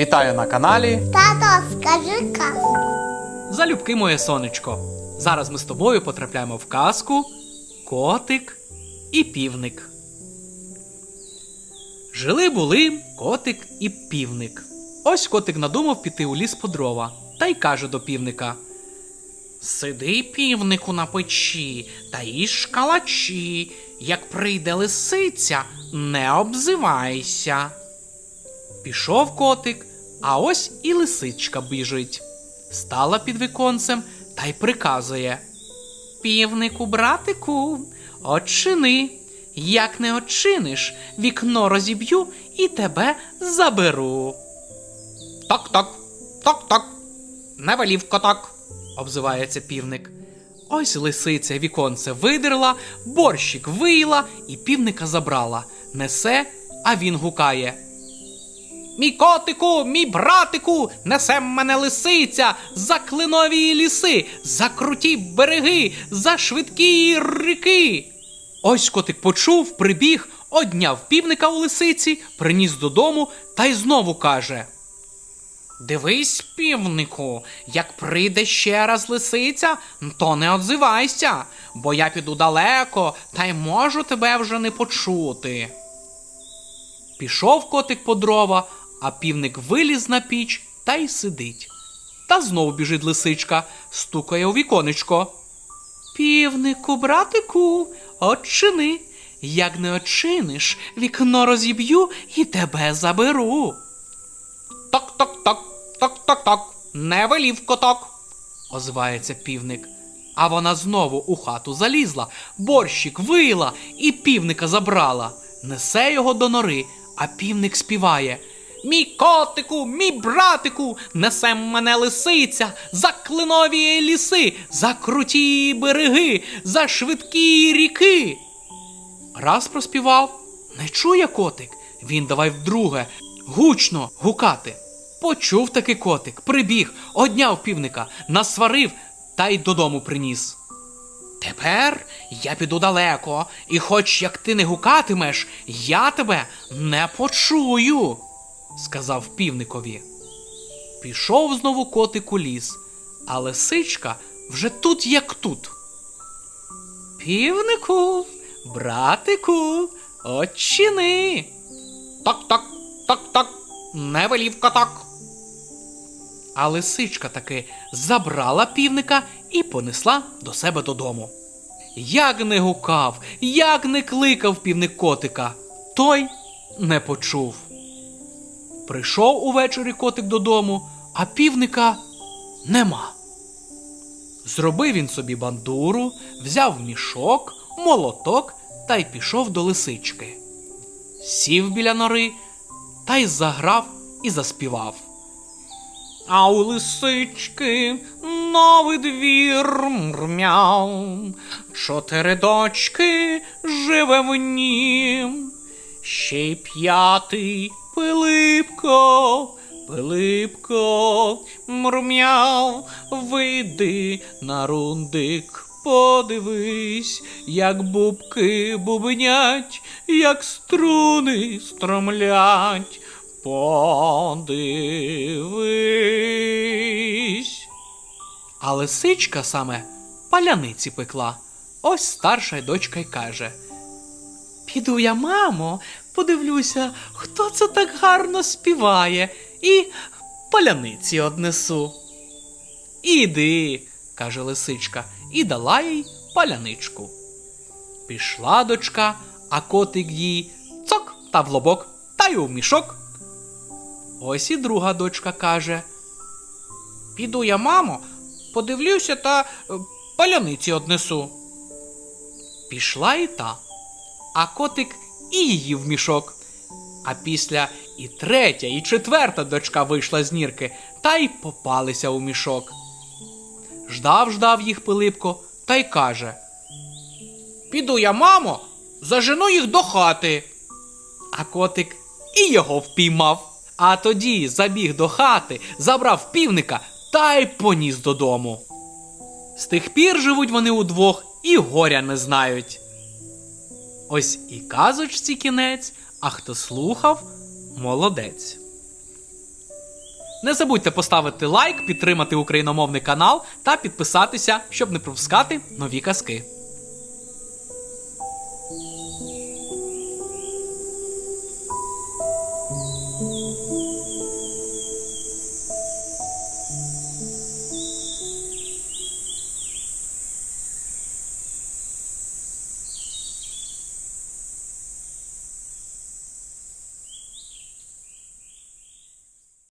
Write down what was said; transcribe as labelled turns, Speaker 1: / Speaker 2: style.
Speaker 1: Вітаю на каналі.
Speaker 2: Тато, скажи казку.
Speaker 3: Залюбки моє сонечко. Зараз ми з тобою потрапляємо в казку Котик і півник. Жили були котик і півник. Ось котик надумав піти у ліс по дрова та й каже до півника: Сиди, півнику, на печі та їж калачі. Як прийде лисиця, не обзивайся. Пішов котик, а ось і лисичка біжить. Стала під віконцем та й приказує: Півнику, братику, очини. Як не очиниш, вікно розіб'ю і тебе заберу. Так, так, так, так. Не велів котак, обзивається півник. Ось лисиця віконце видерла, борщик вийла і півника забрала. Несе, а він гукає. Мій котику, мій братику, несе мене лисиця за клинові ліси, за круті береги, за швидкі ріки. Ось котик почув, прибіг, одняв півника у лисиці, приніс додому та й знову каже: Дивись, півнику, як прийде ще раз лисиця, то не одзивайся, бо я піду далеко та й можу тебе вже не почути. Пішов котик по дрова, а півник виліз на піч та й сидить. Та знов біжить лисичка, стукає у віконечко. Півнику, братику, очини. Як не очиниш, вікно розіб'ю і тебе заберу. Так, так, так, так, так, так, не велів коток, озивається півник. А вона знову у хату залізла, борщик вила і півника забрала. Несе його до нори, а півник співає. Мій котику, мій братику, несе мене лисиця за клинові ліси, за круті береги, за швидкі ріки. Раз проспівав, не чує котик. Він давай вдруге, гучно гукати. Почув таки котик, прибіг, одняв півника, насварив та й додому приніс. Тепер я піду далеко, і хоч як ти не гукатимеш, я тебе не почую, сказав півникові. Пішов знову котик у ліс, а лисичка вже тут як тут. Півнику, братику, очини. Так, так, так, так, не велів котак. А лисичка таки забрала півника і понесла до себе додому. Як не гукав, як не кликав півник котика, той не почув. Прийшов увечері котик додому, а півника нема. Зробив він собі бандуру, взяв мішок, молоток та й пішов до лисички. Сів біля нори та й заграв і заспівав. А у лисички новий двір мрмяв, чотири дочки живе в нім, ще й п'ятий Пилипко, Пилипко, мрмяв, вийди на рундик, подивись, як бубки бубнять, як струни стромлять. Подивись. А лисичка саме паляниці пекла. Ось старша дочка й каже. Піду я, мамо, подивлюся, хто це так гарно співає, і паляниці однесу. Іди, каже лисичка, і дала їй паляничку. Пішла дочка, а котик їй цок та в лобок, та й у мішок. Ось і друга дочка каже: Піду я, мамо, подивлюся та е, паляниці однесу. Пішла і та, а котик і її в мішок. А після і третя, і четверта дочка вийшла з нірки та й попалися у мішок. Ждав, ждав їх Пилипко та й каже: Піду я, мамо, зажену їх до хати. А котик і його впіймав. А тоді забіг до хати, забрав півника та й поніс додому. З тих пір живуть вони удвох і горя не знають. Ось і казочці кінець, а хто слухав, молодець. Не забудьте поставити лайк, підтримати україномовний канал та підписатися, щоб не пропускати нові казки.